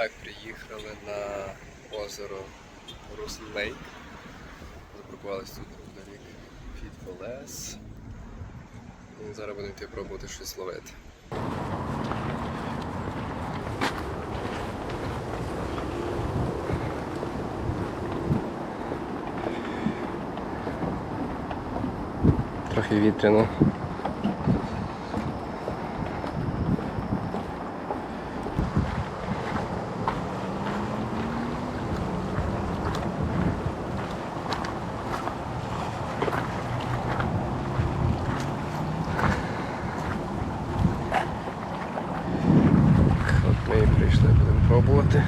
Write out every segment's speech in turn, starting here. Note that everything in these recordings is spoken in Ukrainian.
Так, приїхали на озеро Руслен Лейк. Запаркувалися тут неподалік Фіт Лес. І зараз будемо йти пробувати щось ловити. Трохи вітряно. От ми і прийшли, будемо пробувати.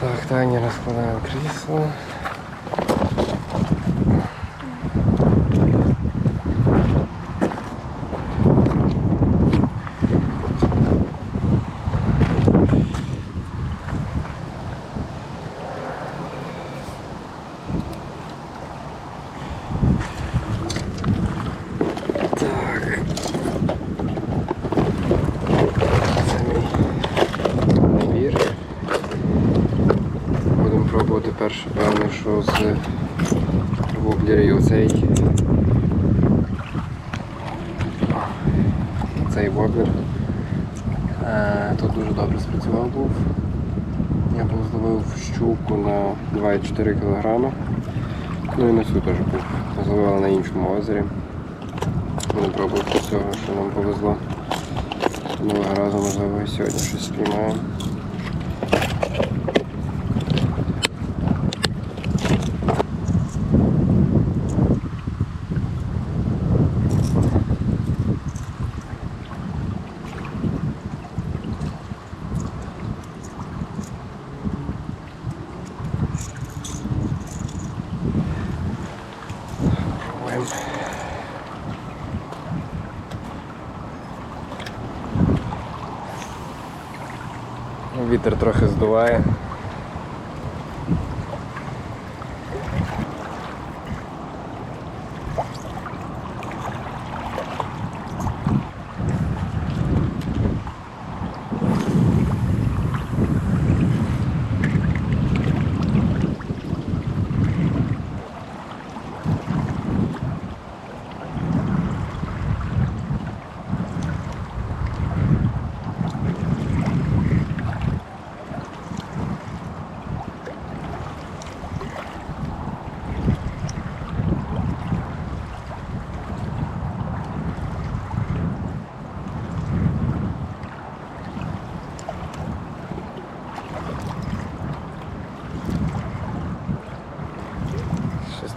Так, Таня розкладаємо крісло. Так. Це мій набір. Будемо пробувати перше, певно, що з воблерів оцей. Цей воблер. Е, Тут дуже добре спрацював був. Я був зловив щуку на 2,4 кг. Ну і на цю теж був. Зловили на іншому озері. Будемо пробувати цього, що нам повезло. Минулого разу, можливо, і сьогодні щось спіймаємо. Пробуємо. Вітер трохи здуває.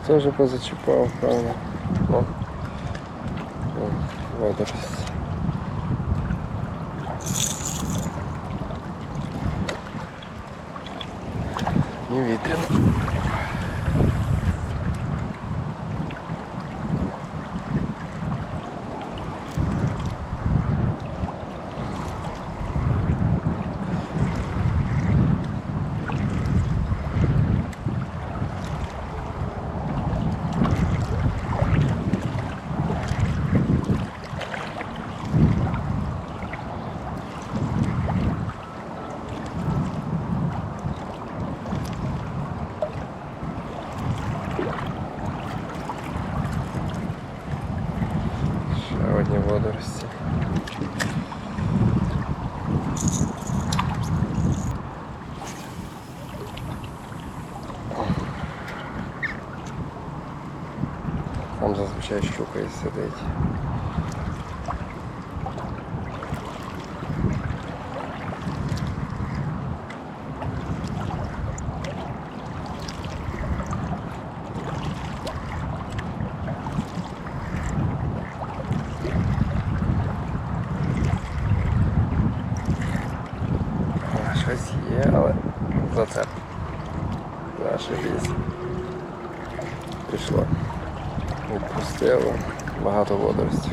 Щось теж позачіпав, правда. О. О, водорос. Не вітряно. Там зазвичай щука і сидить. А, Щось є, але зацеп. Наше ліс. Пішло. Відпустило. Багато водоростів.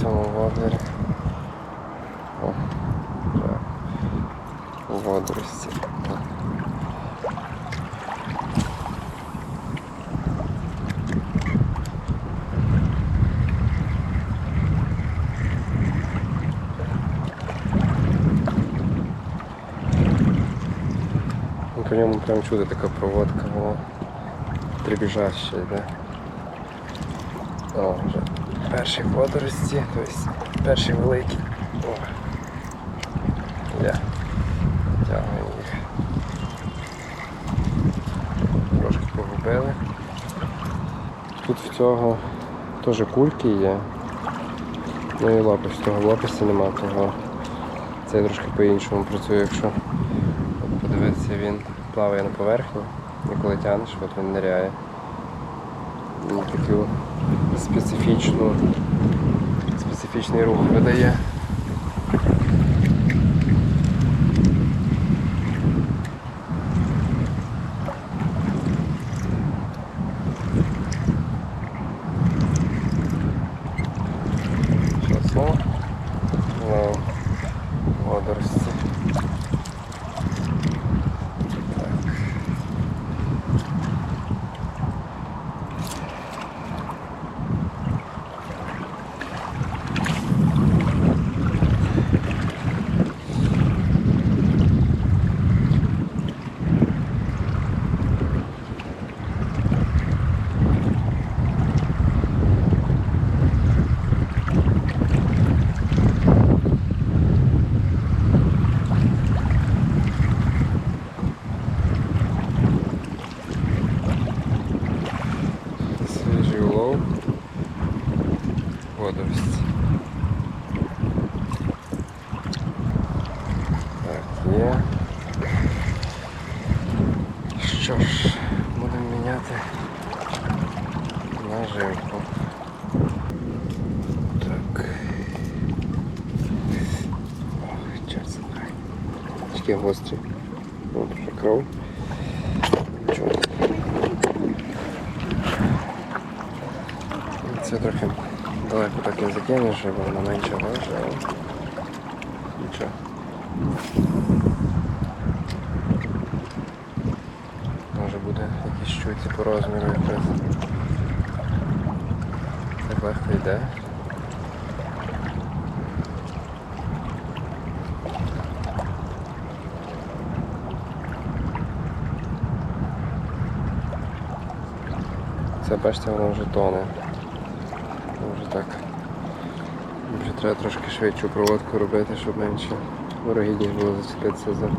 цьому водорі. О, вже водорості. Ну, По ньому прям чудо така проводка була. Дребіжаща йде. О, вже Перші водорості, тобто перші великі. О. Я тягну їх. Трошки погубили. Тут в цього теж кульки є. Ну і лопасть, того лопасті нема, того це трошки по-іншому працює, якщо подивитися, він плаває на поверхні, і коли тягнеш, от він ниряє. Він таку специфічний рух видає. Що знову? Знову водорості. Так. Свіжий улов. Водорості. Так, є. Що ж, будемо міняти наживку. Так. Ох, чорт забирай. Такі гострі. О, вже кров. Це трохи далеко так не закинеш, бо вона менше але нічого. Може буде якісь щуці по розміру якраз. Так легко йде. Це бачите, воно вже тоне. Так. Вже треба трошки швидшу проводку робити, щоб менше ворогідність було зачепитися за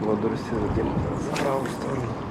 водорості, затім за праву сторону.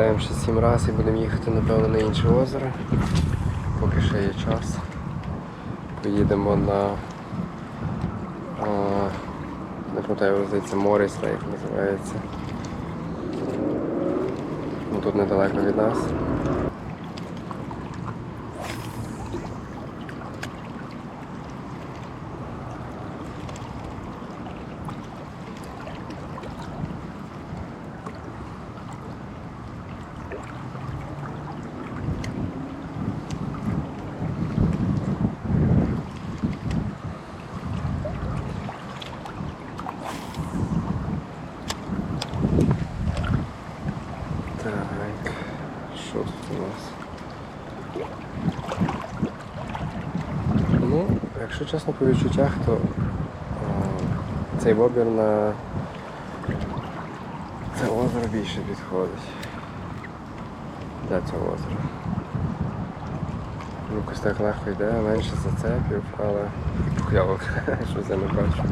Так, ще 7 разів і будемо їхати, напевно, на інше озеро. Поки ще є час. Поїдемо на не пам'ятаю, здається, Моріс Лейк називається. Ну, тут недалеко від нас. Чесно, по відчуттях, то цей вобір на це озеро більше підходить. Для цього озера. Якось так легко йде, менше зацепів, але пухлявок, щось я не бачу.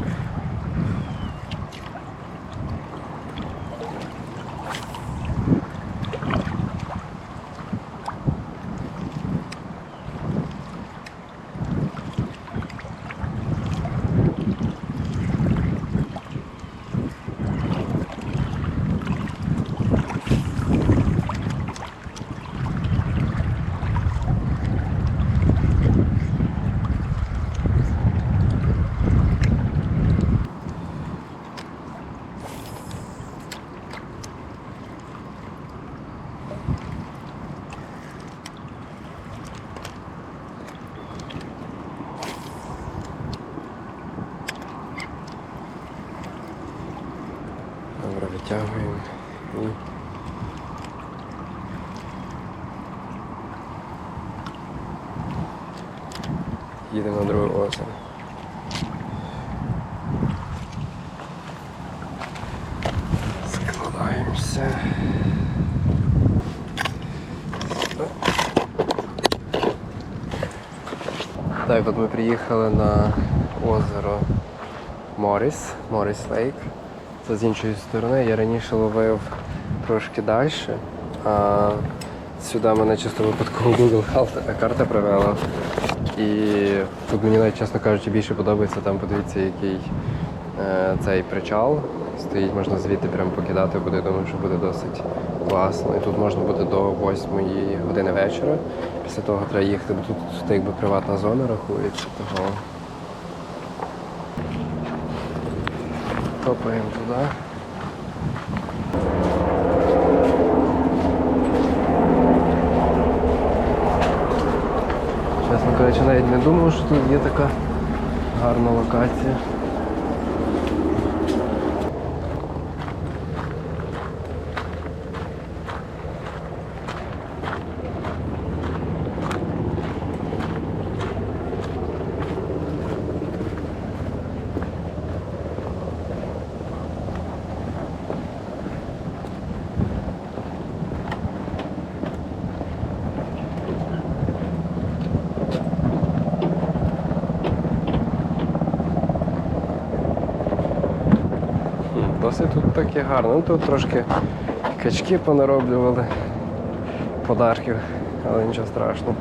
Добре, витягуємо і їдемо на друге озеро. Складаємося. Так, от ми приїхали на озеро Моріс, Моріс Лейк. Це з іншої сторони. Я раніше ловив трошки далі, а сюди мене чисто випадково Google карта привела. І тут мені навіть, чесно кажучи, більше подобається. Там подивіться, який е, цей причал стоїть, можна звідти прямо покидати буде. Думаю, що буде досить класно. І тут можна буде до 8 години вечора. Після того треба їхати, бо тут, якби приватна зона рахується. Того Топаємо туди. Чесно кажучи, навіть не думав, що тут є така гарна локація. Досить тут таке гарно. Ну, тут трошки качки понароблювали подарків, але нічого страшного.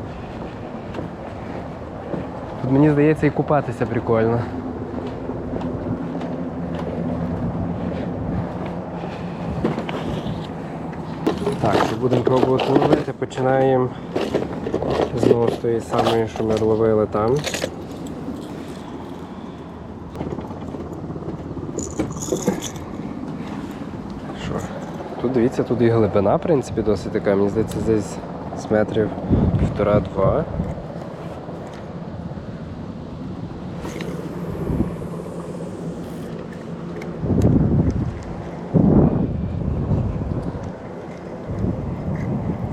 Тут мені здається і купатися прикольно. Так, і будемо пробувати ловити. Починаємо знову з тої самої, що ми ловили там. Дивіться, тут і глибина, в принципі, досить така. Мені здається, десь з метрів півтора-два.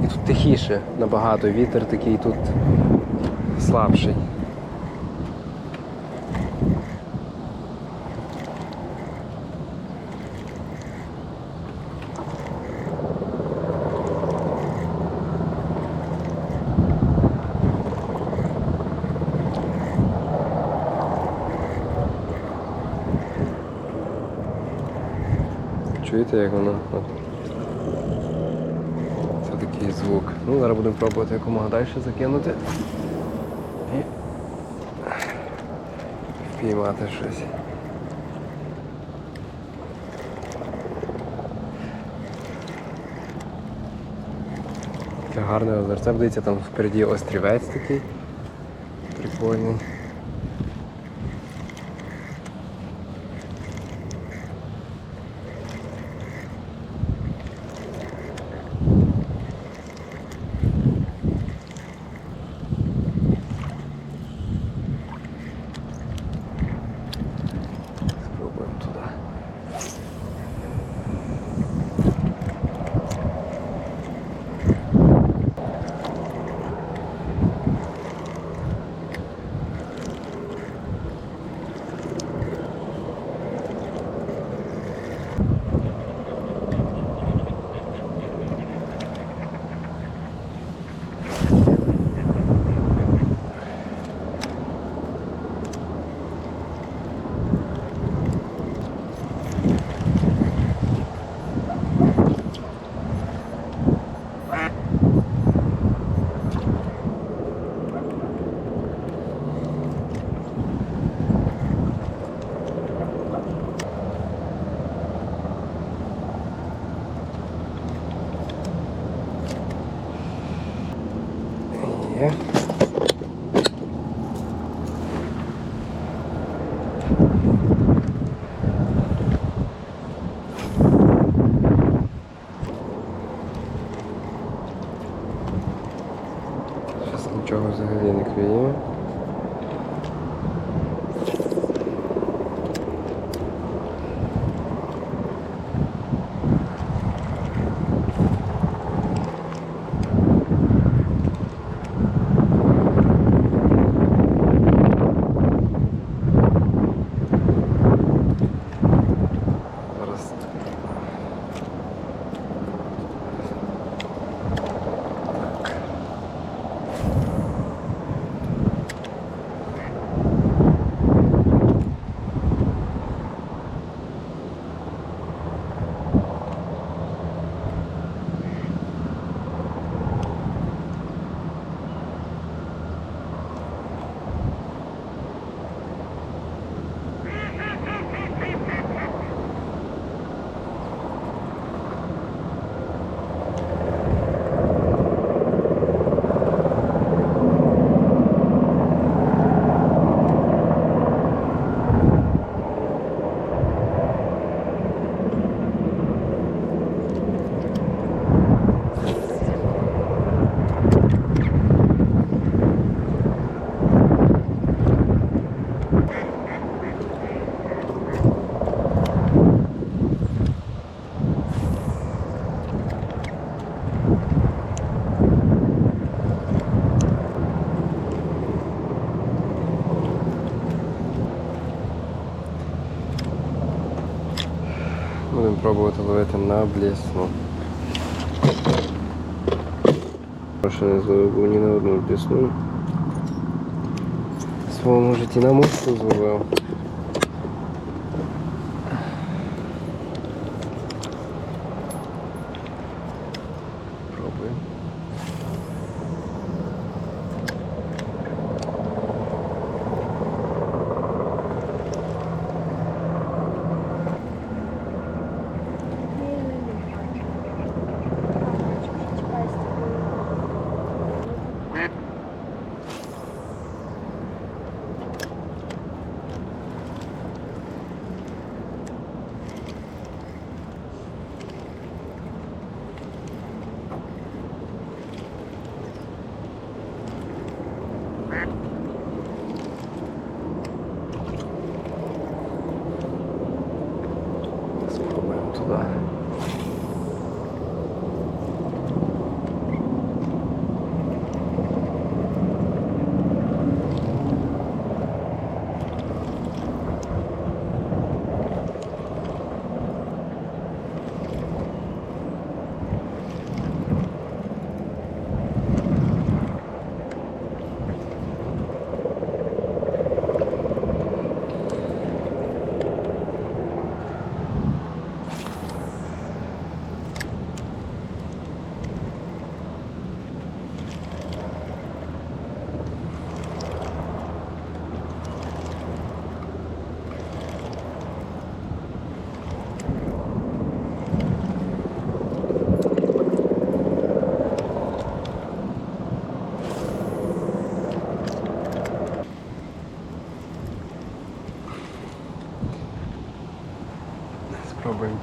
І тут тихіше набагато, вітер такий тут слабший. Чуєте, як воно? От. Це такий звук. Ну, зараз будемо пробувати якомога далі закинути. І впіймати щось. Таке гарне озерце. Дивіться, там впереді острівець такий. Прикольний. Ще не на одну блісну. В своєму житті на мушку зловив.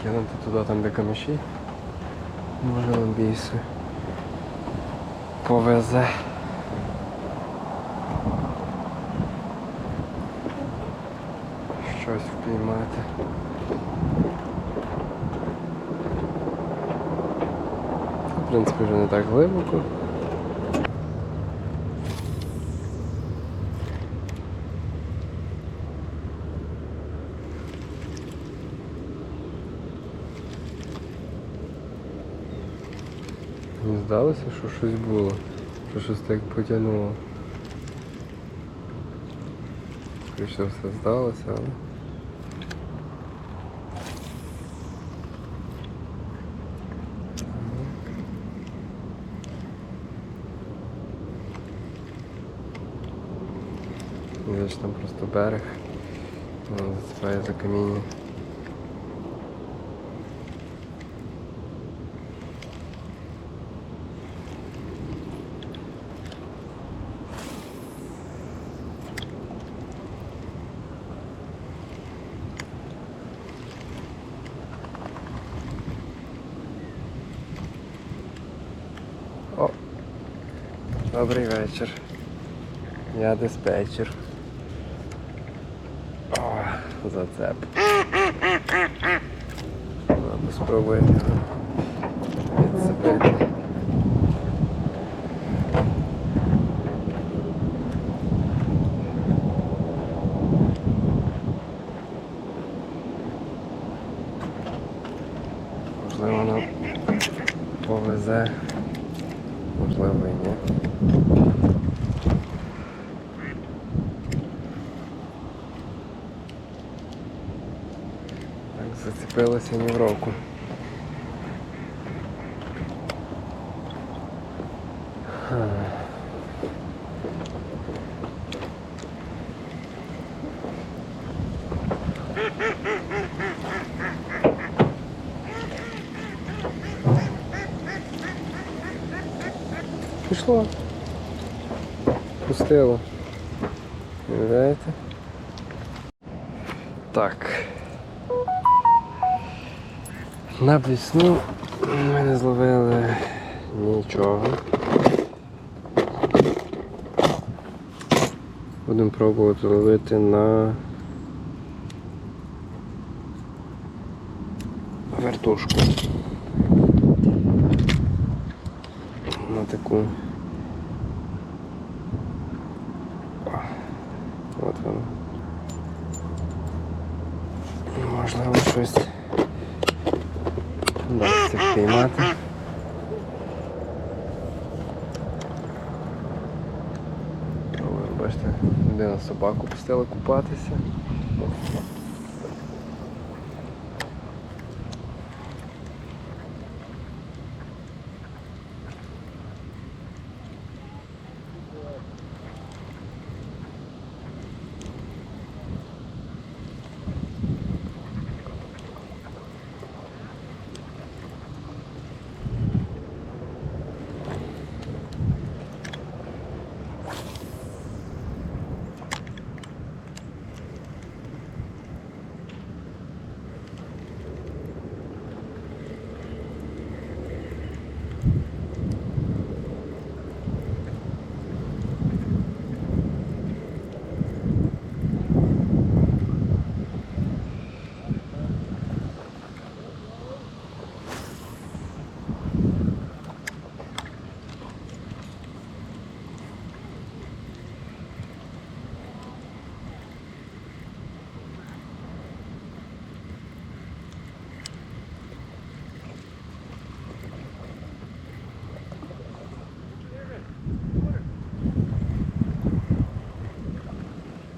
Кинути туди, там де каміші. Може нам більше повезе. Щось впіймати. В принципі, вже не так глибоко. Мені здалося, що щось було, що щось так потягнуло. Скоріше все здалося, але. Десь там просто берег. Зацепляє за каміння. Добрий вечір. Я диспетчер. О, зацеп. Ладно, спробуємо його зацепилося ні в року. Ха. Пішло. Пустило. Уявляєте? Так. На весну ми не зловили нічого. Будемо пробувати ловити на вертушку. На таку. От воно. Можливо, щось вдасться впіймати. Але, бачите, людина собаку пустила купатися.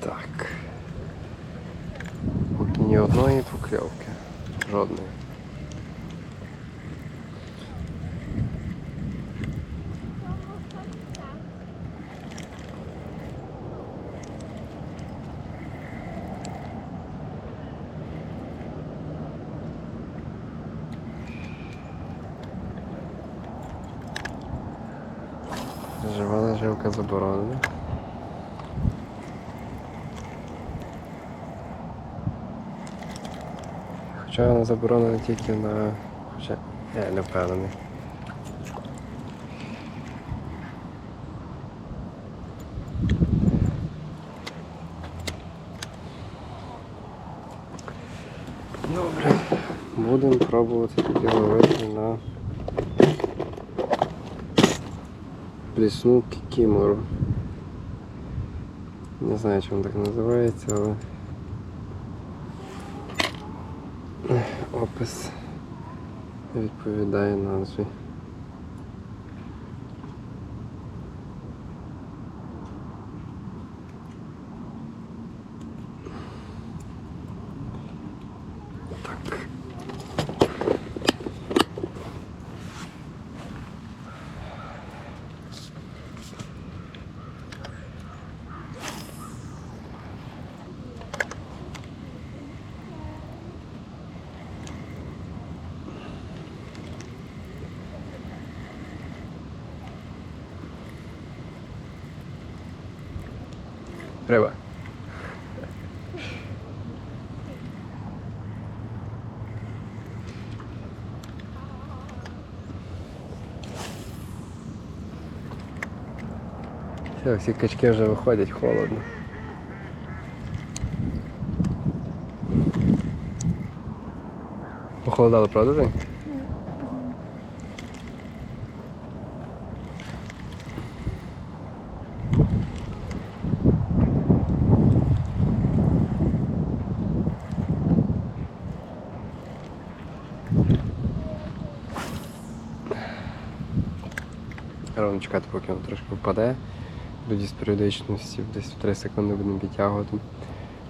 Так. Поки ні одної покльовки. Жодної. Хоча вона заборонена тільки на... Хоча... Я не впевнений. Добре. Будемо пробувати тоді ловити на плісну кікімору. Не знаю, чому так називається, але опис відповідає назві. Так. Риба. Все, всі качки вже виходять, холодно. Похолодало, правда, Жень? Ровно чекати, поки воно трошки впаде. Тоді з періодичності десь в 3 секунди будемо підтягувати,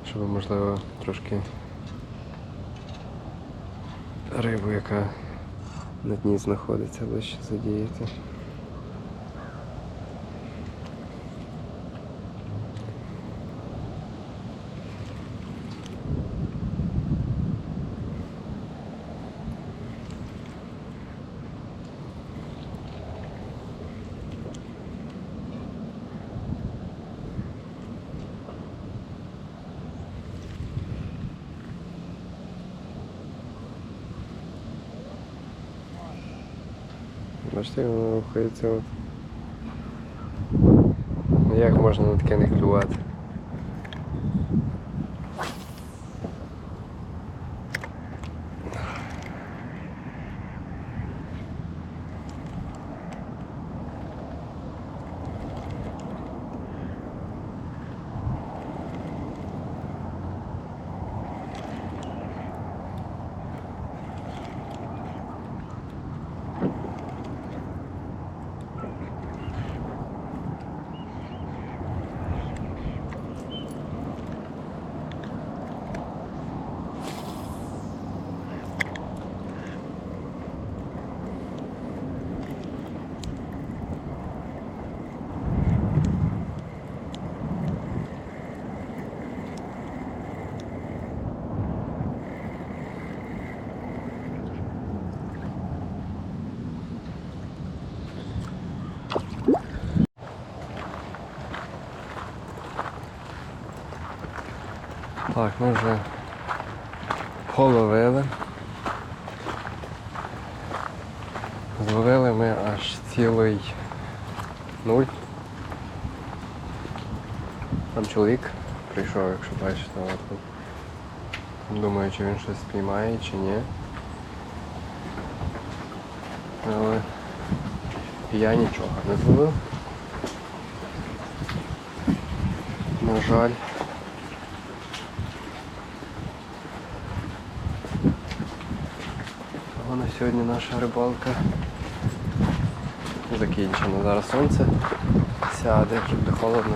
щоб можливо трошки рибу, яка на дні знаходиться, ближче задіяти. Бачите, як воно рухається. Ну, Як можна на таке не клювати? Так, ми вже половили. Зловили ми аж цілий нуль. Там чоловік прийшов, якщо бачите, тут. Думаю, чи він щось спіймає, чи ні. Але я нічого не зловив. На жаль. Того на сьогодні наша рибалка закінчена. Зараз сонце сяде, щоб не холодно,